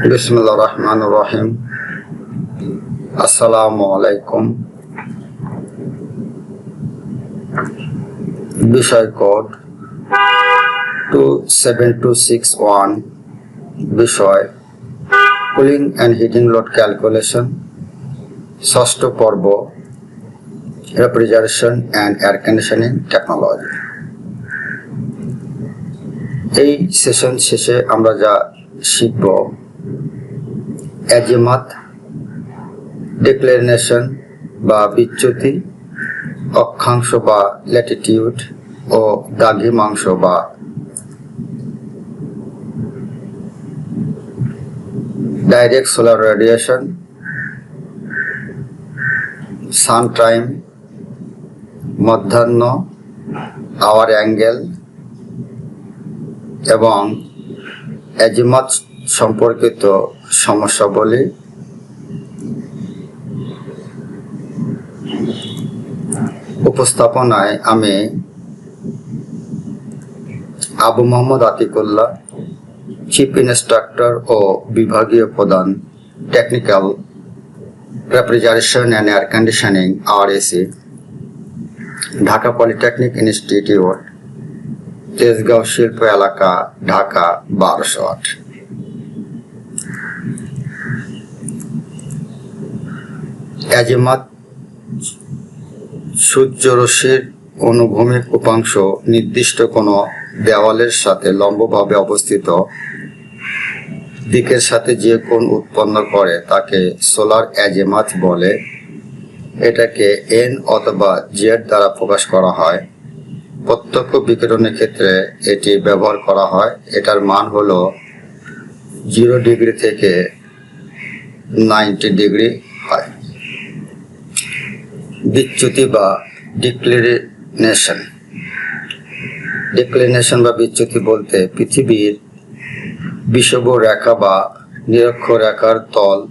বিসমুল্লাহ রহমান রহিম আসসালামু আলাইকুম বিষয় code two seven two six one বিষয় cooling and heating load calculation ষষ্ঠ পর্ব refrigeration and air conditioning technology এই সেশন শেষে আমরা যা শিখব অ্যাজিমাত ডিক্লারেশন বা বিচ্যুতি, অক্ষাংশ বা ল্যাটিটিউড ও দ্রাঘিমাংশ বা direct solar radiation sun time মধ্যাহ্ন আওয়ার অ্যাঙ্গেল এবং অ্যাজিমাত সম্পর্কিত সমস্যা সমস্যাবলী উপস্থাপনায় আমি আবু মোহাম্মদ আতিকুল্লাহ, চিফ ইনস্ট্রাক্টর ও বিভাগীয় প্রধান, technical refrigeration and air conditioning R AC Dhaka polytechnic institute, Tejgaon শিল্প এলাকা, ঢাকা বারোশো আট। অ্যাজিমাত সূর্যরশ্মির অনুভূমিক উপাংশ নির্দিষ্ট কোনো দেওয়ালের সাথে লম্বভাবে অবস্থিত। দিকের সাথে যে কোণ উৎপন্ন করে তাকে সোলার অ্যাজেমাত বলে। এটাকে এন অথবা জেড দ্বারা প্রকাশ করা হয়। প্রত্যক্ষ বিকিরণের ক্ষেত্রে এটি ব্যবহার করা হয়। এটার মান হলো জিরো ডিগ্রি থেকে নাইনটি ডিগ্রি। বিচ্যুতি বা ডিক্লিনেশন ডিক্লিনেশন বা বিচ্যুতি বলতে পৃথিবীর বিষুব রেখা বা নিরক্ষ রেখার তল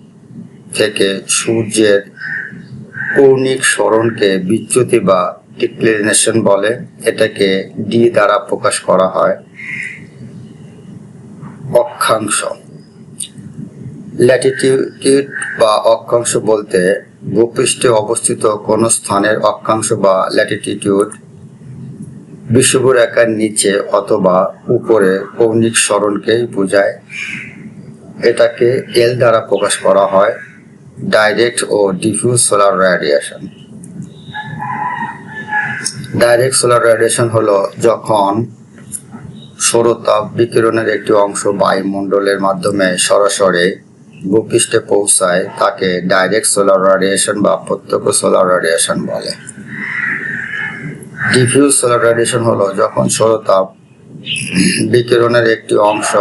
থেকে সূর্যের কৌণিক স্মরণকে বিচ্যুতি বা ডিক্লিনেশন বলে। এটাকে ডি দ্বারা প্রকাশ করা হয়। অক্ষাংশ। ল্যাটিটিউড বা অক্ষাংশ বলতে ভূপৃষ্ঠে অবস্থিত কোন স্থানের অক্ষাংশ বা ল্যাটিটিউড বিষুবরেখার নিচে অথবা উপরে কৌণিক সরণকেই বোঝায়। এটাকে এল দ্বারা প্রকাশ করা হয় ডাইরেক্ট ও diffuse solar radiation direct solar radiation হলো যখন সৌরতাপ বিকিরণের একটি অংশ বায়ুমণ্ডলের মাধ্যমে সরাসরি ভূপৃষ্ঠে পৌঁছায় তাকে ডাইরেক্ট সোলার রেডিয়েশন বা প্রত্যক্ষ সোলার রেডিয়েশন বলে। ডিফিউজ সোলার রেডিয়েশন হলো যখন সৌরতাপ বিকিরণের একটি অংশ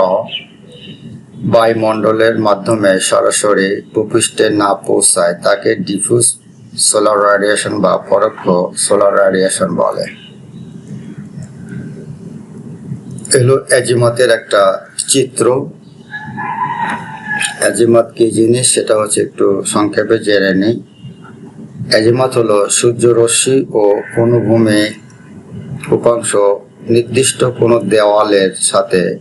বায়ুমণ্ডলের মাধ্যমে সরাসরি ভূপৃষ্ঠে না পৌঁছায়, তাকে ডিফিউজ সোলার রেডিয়েশন বা পরোক্ষ সোলার রেডিয়েশন বলে। এলো অ্যাজিমাতের একটা চিত্র। অ্যাজিমাত কি জিনিস? সেটা হচ্ছে একটু সংক্ষেপে জেনে নেই। অ্যাজিমাত হলো সূর্য রশ্মি ও অনুভূমি উপাংশ নির্দিষ্ট কোনো দেওয়ালের সাথে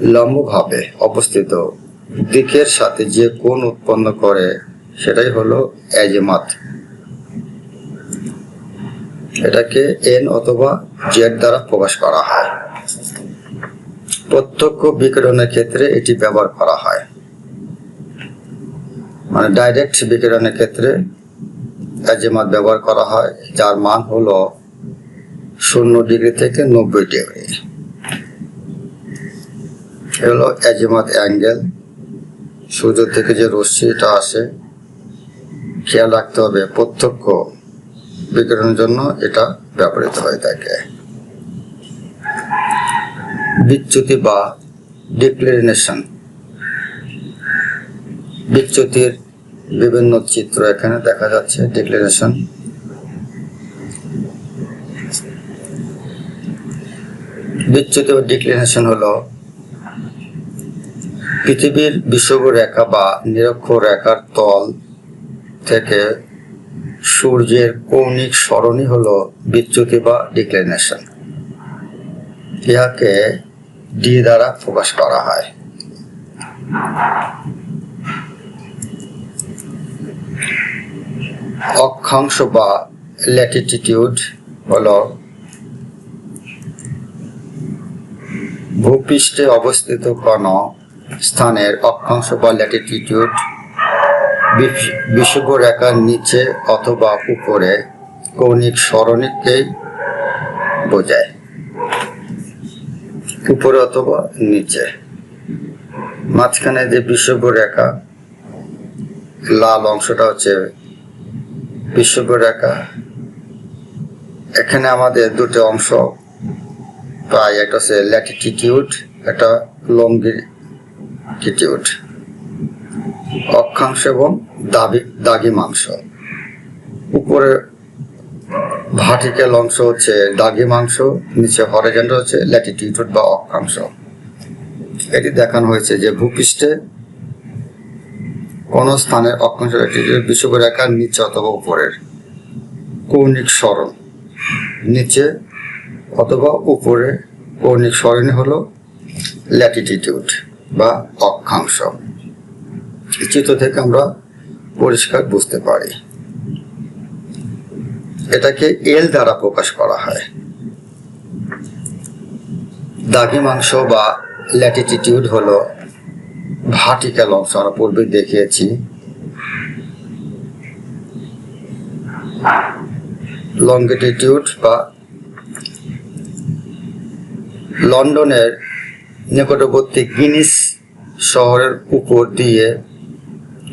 লম্বভাবে অবস্থিত। দিকের সাথে যে কোণ উৎপন্ন করে, সেটাই হলো অ্যাজিমাত। এটাকে এন অথবা জেড দ্বারা প্রকাশ করা হয়। প্রত্যক্ষ বিকিরণের ক্ষেত্রে এটি ব্যবহার করা হয়। মানে ডাইরেক্ট বিকিরণের ক্ষেত্রে অ্যাজিমাত ব্যবহার করা হয়, যার মান হলো শূন্য ডিগ্রি থেকে নব্বই ডিগ্রি। হলো অ্যাজিমাত অ্যাঙ্গেল সূর্য থেকে যে রশ্মিটা আসে, খেয়াল রাখতে হবে প্রত্যক্ষ বিকিরণের জন্য এটা ব্যবহৃত হয়ে থাকে। বিচ্যুতি বা ডিক্লিনেশন বিচ্যুতির বিভিন্ন চিত্র এখানে দেখা যাচ্ছে ডিক্লিনেশন বিচ্যুতি বা ডিক্লিনেশন হলো পৃথিবীর বিষুব রেখা বা নিরক্ষ রেখার তল থেকে সূর্যের কৌণিক সরণই হলো বিচ্যুতি বা ডিক্লিনেশন ইহাকে ডি দ্বারা প্রকাশ করা হয়। অক্ষাংশ বা ল্যাটিটিউড হলো ভূপৃষ্ঠে অবস্থিত কোন স্থানের অক্ষাংশ বা ল্যাটিটিউড বিষুব রেখার নিচে অথবা উপরে কৌণিক সরণিকেই বোঝায়। উপরে অথবা নিচে। মাঝখানে যে বিষুব রেখা লাল অংশটা হচ্ছে রেখা এখানে আমাদের দুটো অংশ প্রায় একটা হচ্ছে ল্যাটিটিউড একটা লঙ্গিটিউড অক্ষাংশ এবং দাবি, দাগিমাংশ। উপরে ভার্টিক্যাল অংশ হচ্ছে দাগিমাংশ, নিচে হরিজেন্টাল হচ্ছে ল্যাটিটিউড বা অক্ষাংশ। এটি দেখানো হয়েছে যে ভূপৃষ্ঠে কোন স্থানের অক্ষাংশ ল্যাটিটিউড বিষুবরেখার নিচে অথবা উপরের। কৌণিক সরণ নিচে অথবা উপরে কৌণিক সরণি হলো ল্যাটিটিউড বা অক্ষাংশ। চিত্র থেকে আমরা পরিষ্কার বুঝতে পারি। এটাকে এল দ্বারা প্রকাশ করা হয়। দাগিমাংশ বা ল্যাটিটিউড হলো ভার্টিক্যাল অংশ আমরা পূর্বে দেখিয়েছি। লঙ্গিটিউড বা লন্ডনের নিকটবর্তী গিনিস শহরের উপর দিয়ে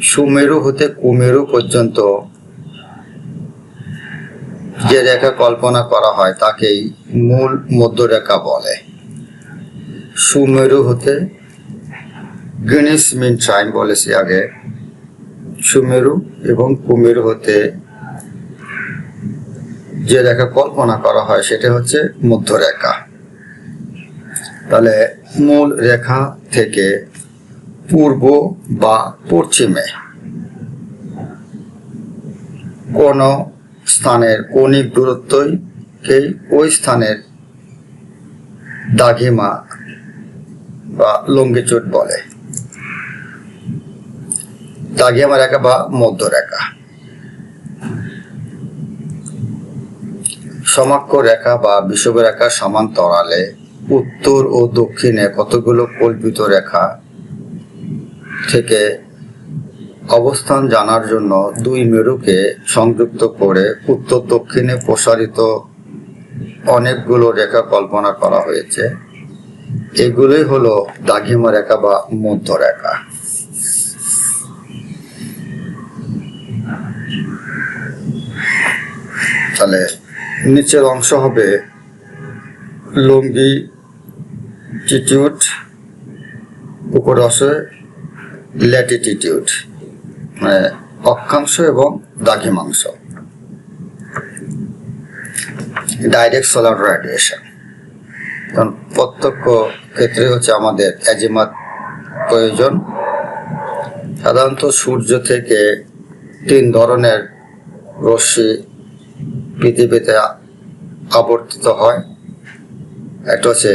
সুমেরু হতে কুমেরু পর্যন্ত যে রেখা কল্পনা করা হয়, তাকেই মূল মধ্যরেখা বলে। সুমেরু হতে গিনিস মিন ট্রাইন বলেছি আগে। সুমেরু এবং কুমেরু হতে যে রেখা কল্পনা করা হয়, সেটা হচ্ছে মধ্যরেখা। তাহলে মূল রেখা থেকে পূর্ব বা পশ্চিমে কোন স্থানের কৌণিক দূরত্বই ওই স্থানের দাঘিমা বা লঙ্গিচুট বলে। দাঘিমা রেখা বা মধ্যরেখা সমাক্ষ রেখা বা বিষুব রেখার সমান্তরালে উত্তর ও দক্ষিণে কতগুলো কল্পিত রেখা থেকে অবস্থান জানার জন্য দুই মেরুকে সংযুক্ত করে উত্তর দক্ষিণে প্রসারিত অনেকগুলো রেখা কল্পনা করা হয়েছে। এগুলোই হলো দাঘিমা রেখা বা মধ্য রেখা। তাহলে নিচের অংশ হবে লুঙ্গি, টিটিউড উপর আছে ল্যাটিটিউড মানে অক্ষাংশ এবং দাঘিমাংশ ডাইরেক্ট সোলার রেডিয়েশন কারণ প্রত্যক্ষ ক্ষেত্রে হচ্ছে আমাদের অ্যাজিমাত প্রয়োজন। সাধারণত সূর্য থেকে তিন ধরনের রশ্মি পৃথিবীতে আবর্তিত হয়। একটা হচ্ছে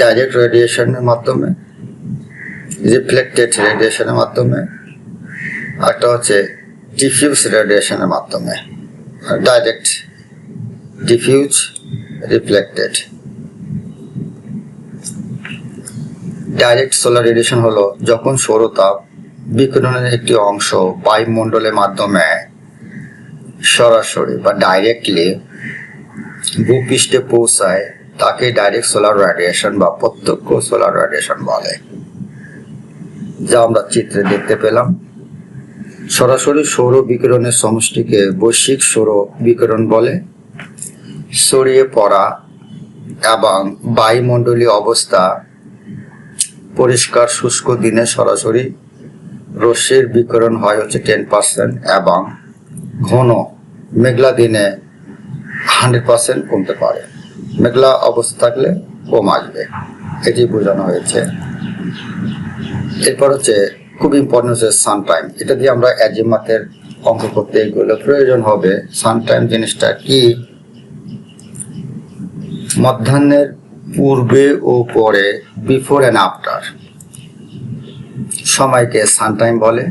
ডাইরেক্ট রেডিয়েশনের মাধ্যমে রিফ্লেক্টেড রেডিয়েশনের মাধ্যমে, একটা হচ্ছে ডিফিউজ রেডিয়েশনের মাধ্যমে direct diffuse reflected direct solar radiation হলো যখন সৌরতাপ বিকিরণের একটি অংশ বায়ুমণ্ডলের মাধ্যমে সরাসরি বা ডাইরেক্টলি ভূপৃষ্ঠে পৌঁছায়, তাকে ডাইরেক্ট সোলার রেডিয়েশন বা প্রত্যক্ষ সোলার রেডিয়েশন বলে। যা আমরা চিত্রে দেখতে পেলাম। সরাসরি সৌর বিকিরণের সমষ্টিকে বৈশ্বিক সৌর বিকিরণ বলে। ছড়িয়ে পড়া এবং বায়ুমণ্ডলীয় অবস্থা পরিষ্কার শুষ্ক দিনে সরাসরি রশ্মির বিকিরণ হয় হচ্ছে টেন পার্সেন্ট এবং ঘন, মেঘলা দিনে হান্ড্রেড পার্সেন্ট কমতে পারে। মেঘলা অবস্থা থাকলে কম আসবে। এটি বোঝানো হয়েছে। এরপর হচ্ছে খুব ইম্পর্টেন্ট হচ্ছে সান টাইম এটা দিয়ে আমরা অ্যাজিমাতের অঙ্ক করতে এগুলো প্রয়োজন হবে সান টাইম জিনিসটা কি? মধ্যাহ্নের পূর্বে ও পরে বিফোর অ্যান্ড আফটার সময়কে সান টাইম বলে।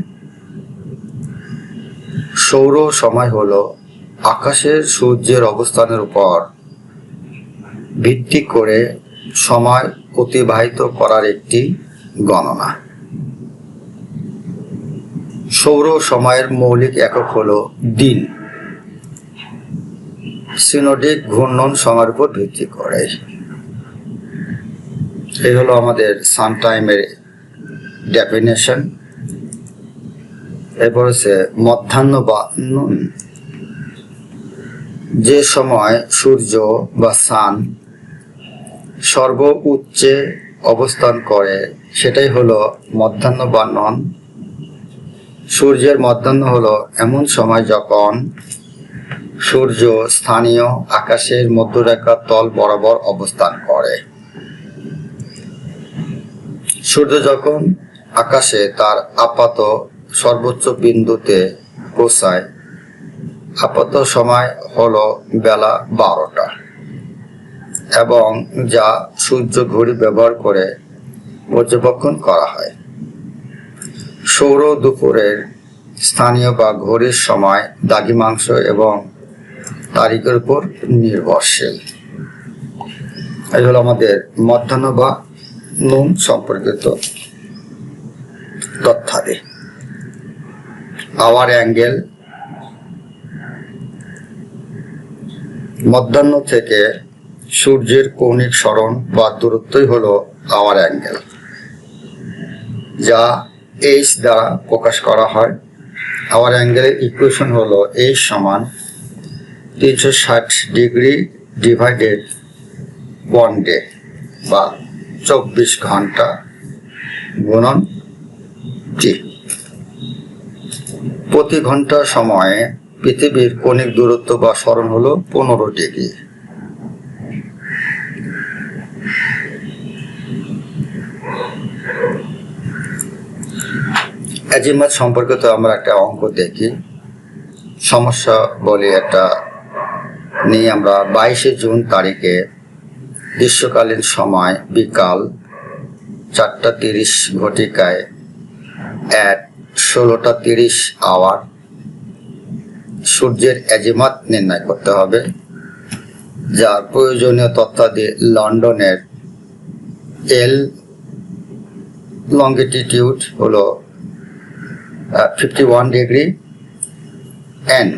সৌর সময় হলো আকাশের সূর্যের অবস্থানের উপর ভিত্তি করে সময় অতিবাহিত করার একটি গণনা। সৌর সময়ের মৌলিক একক হল দিন। সিনোডিক ঘূর্ণন সময়ের উপর ভিত্তি করে। এই হলো আমাদের সান টাইমের ডেফিনেশন এরপর হচ্ছে মধ্যাহ্ন বা নুন। যে সময় সূর্য বা সান সর্ব উচ্চে অবস্থান করে, সেটাই হলো মধ্যাহ্ন বা নন। সূর্যের মধ্যাহ্ন হলো এমন সময় যখন সূর্য স্থানীয় আকাশের মধ্যরেখার তল বরাবর অবস্থান করে। সূর্য যখন আকাশে তার আপাত সর্বোচ্চ বিন্দুতে পৌঁছায়। আপাত সময় হল বেলা বারোটা। এবং যা সূর্য ঘড়ি ব্যবহার করে পর্যবেক্ষণ করা হয়। সৌর দুপুরের স্থানীয় বা ঘড়ির সময় দাগিমাংস এবং তারিখের উপর নির্ভরশীল। এই হলো আমাদের মধ্যাহ্ন বা নুন সম্পর্কিত তথ্যাদি। আওয়ার অ্যাঙ্গেল মধ্যাহ্ন থেকে সূর্যের কৌণিক সরণ বা দূরত্বই হলো আওয়ার অ্যাঙ্গেল, যা এইচ দ্বারা প্রকাশ করা হয়। আওয়ার অ্যাঙ্গেলের ইকুয়েশন হলো এইচ সমান তিনশো ষাট ডিগ্রি ডিভাইডেড ওয়ান ডে বা চব্বিশ ঘণ্টা গুণন টি প্রতি ঘণ্টা সময়ে পৃথিবীর কণিক দূরত্ব বা স্মরণ হলো পনেরো ডিগ্রি। অ্যাজিমাত সম্পর্কিত আমরা একটা অঙ্ক দেখি। সমস্যা বলে একটা নিয়ে আমরা বাইশে জুন তারিখে গ্রীষ্মকালীন সময় বিকাল চারটা তিরিশ ঘটিকায় এক ষোলোটা তিরিশ আওয়ার সূর্যের অ্যাজিমাত নির্ণয় করতে হবে। যার প্রয়োজনীয় তথ্যাদি লন্ডনের এল লঙ্গিটিটিউড হলো fifty one degree N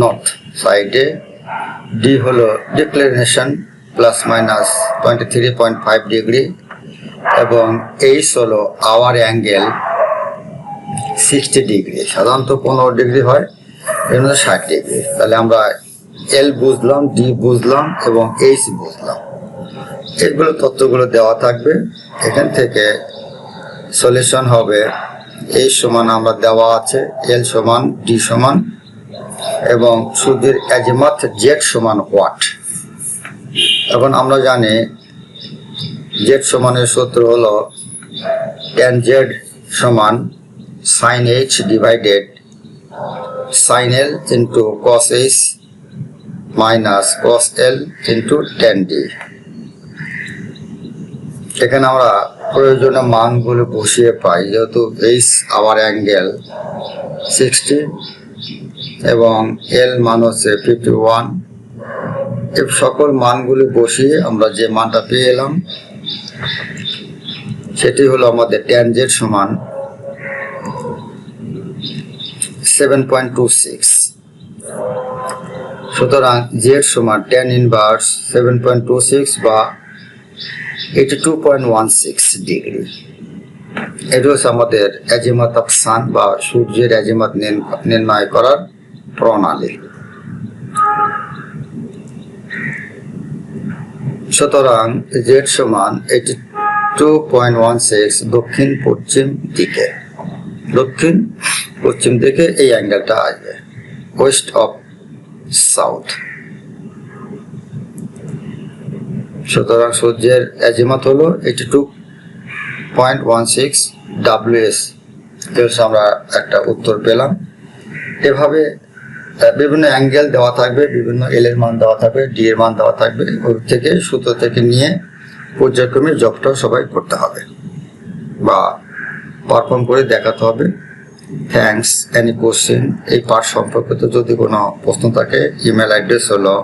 north সাইডে ডি হলো declaration plus minus twenty three point five degree এবং এইচ হলো আওয়ার অ্যাঙ্গেল সিক্সটি ডিগ্রি সাধারণত পনেরো ডিগ্রি হয় এর মধ্যে ষাট ডিগ্রি তাহলে আমরা এল বুঝলাম ডি বুঝলাম এবং এইচ বুঝলাম। এগুলো তথ্যগুলো দেওয়া থাকবে। এখান থেকে সলিউশন হবে এই সমান আমরা দেওয়া আছে এল সমান ডি সমান এবং সুদের অ্যাজিমাথ জেড সমান ওয়াট। এখন আমরা জানি জেড সমানের সূত্র হলো টেন জেড সমান sine H divided sine L into cos H minus cos L into tan D এখানে আমরা প্রয়োজনীয় মানগুলো বসিয়ে পাই, যেহেতু এইচ আওয়ার অ্যাঙ্গেল সিক্সটি এবং এল মান হচ্ছে ফিফটি ওয়ান সকল মানগুলি বসিয়ে আমরা যে মানটা পেয়ে এলাম, সেটি হলো আমাদের ট্যান জেড সমান সেভেন পয়েন্ট টু সিক্স সুতরাং জেড সমান tan inverse seven point two six বা eighty two point one six degree এটা হচ্ছে আমাদের অ্যাজিমাত অফ সান বা সূর্যের অ্যাজিমাত নির্ণয় করার প্রণালী। সুতরাং জেড সমান eighty two point one six দক্ষিণ পশ্চিম দিকে। দক্ষিণ পশ্চিম দিকে এই অ্যাঙ্গেলটা আসবে, ওয়েস্ট অফ সাউথ। সুতরাং সূর্যের অ্যাজিমাত হলো eighty two point one six WS আমরা একটা উত্তর পেলাম। এভাবে বিভিন্ন অ্যাঙ্গেল দেওয়া থাকবে, বিভিন্ন এল এর মান দেওয়া থাকবে ডি এর মান দেওয়া থাকবে ওর থেকে, সূত্র থেকে নিয়ে পর্যায়ক্রমে জবটাও সবাই করতে হবে বা পারফর্ম করে দেখাতে হবে। থ্যাঙ্কস এনি কোশ্চেন এই পাঠ সম্পর্কিত যদি কোনো প্রশ্ন থাকে ইমেল অ্যাড্রেস হলো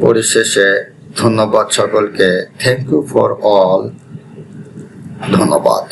পরিশেষে ধন্যবাদ সকলকে। থ্যাংক ইউ ফর অল ধন্যবাদ।